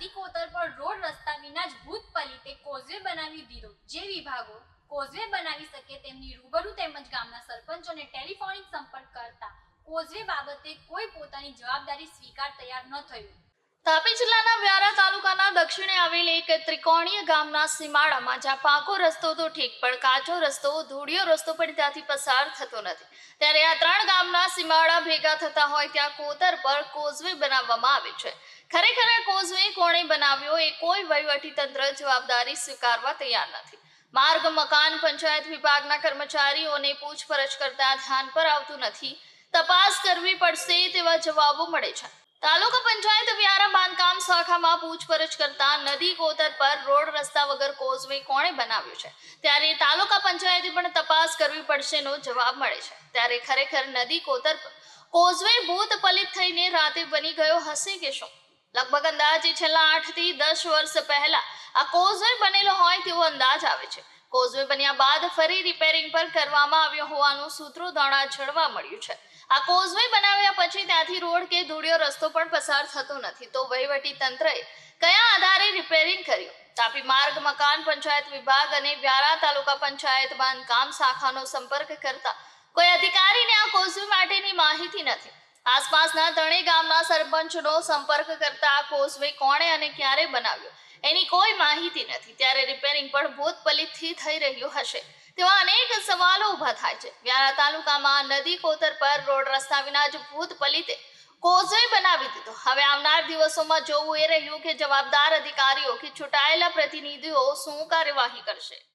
નદી કોતર પર રોડ રસ્તા વિના જ ભૂત પલિતે કોઝવે બનાવી દીધો. જે વિભાગો કોઝવે બનાવી શકે તેમની રૂબરૂ તેમજ ગામના સરપંચોને ટેલિફોનિક સંપર્ક કરતા કોઝવે બાબતે કોઈ પોતાની જવાબદારી સ્વીકાર તૈયાર ન થયું. તાપી જિલ્લાના વ્યારા તાલુકાના દક્ષિણે આવેલ એક ત્રિકોણીય ગામના સીમાડામાં જ્યાં પાકો રસ્તો તો ઠીક, પણ કાચો રસ્તો, ધૂળિયો રસ્તો પણ ત્યાંથી પસાર થતો નથી. ત્યારે આ ત્રણ ગામના સીમાડા ભેગા થતા હોય ત્યાં કોતર પર કોઝવે બનાવવામાં આવે છે. ખરેખર આ કોઝવે કોણે બનાવ્યો એ કોઈ વહીવટી તંત્ર જવાબદારી સ્વીકારવા તૈયાર નથી. માર્ગ, મકાન, પંચાયત વિભાગના કર્મચારીઓને પૂછપરછ કરતા ધ્યાન પર આવતું નથી. તપાસ કરવી પડશે તેવા જવાબો મળે છે. તાલુકા પંચાયત વ્યારા બાંધકામ શાખામાં પૂછપરછ કરતા નદી કોતર પર રોડ રસ્તા વગર કોઝવે કોણે બનાવ્યો છે? ત્યારે તાલુકા પંચાયતે પણ તપાસ કરવી પડશેનો જવાબ મળે છે. ત્યારે ખરેખર નદી કોતર પર કોઝવે ભૂત પલિત થઈને રાતે બની ગયો હશે કે શું? લગભગ અંદાજે છેલ્લા આઠથી દસ વર્ષ પહેલા આ કોઝવે બનેલો હોય તેવો અંદાજ આવે છે. કોઝવે બન્યા બાદ ફરી રિપેરિંગ પર કરવામાં આવ્યો હોવાનું સૂત્રો દ્વારા જાણવા મળ્યું છે. આ કોઝવે બનાવ્યા પછી ત્યાંથી રોડ કે ધૂળિયો રસ્તો પણ પસાર થતો નથી. તો વહીવટી તંત્રએ કયા આધારે રિપેરિંગ કર્યું? તાપી માર્ગ, મકાન, પંચાયત વિભાગ અને વ્યારા તાલુકા પંચાયત બાંધકામ શાખાનો સંપર્ક કરતા કોઈ અધિકારીને આ કોઝવે માટેની માહિતી નથી. આસપાસના ત્રણેય ગામના સરપંચનો સંપર્ક કરતા આ કોઝવે કોણે અને ક્યારે બનાવ્યો? એની કોઈ માહિતી નથી. ત્યારે રિપેરિંગ પણ ભૂતપલિતથી થઈ રહ્યું હશે. તેવા અનેક સવાલો ઊભા થાય છે. વ્યારા તાલુકામાં નદી કોતર પર રોડ રસ્તા વિના જ ભૂતપલિતે કોઝવે બનાવી દીધો. હવે આવનાર દિવસોમાં જોવું એ રહ્યું કે જવાબદાર અધિકારીઓ કે ચૂંટાયેલા પ્રતિનિધિઓ શું કાર્યવાહી કરશે?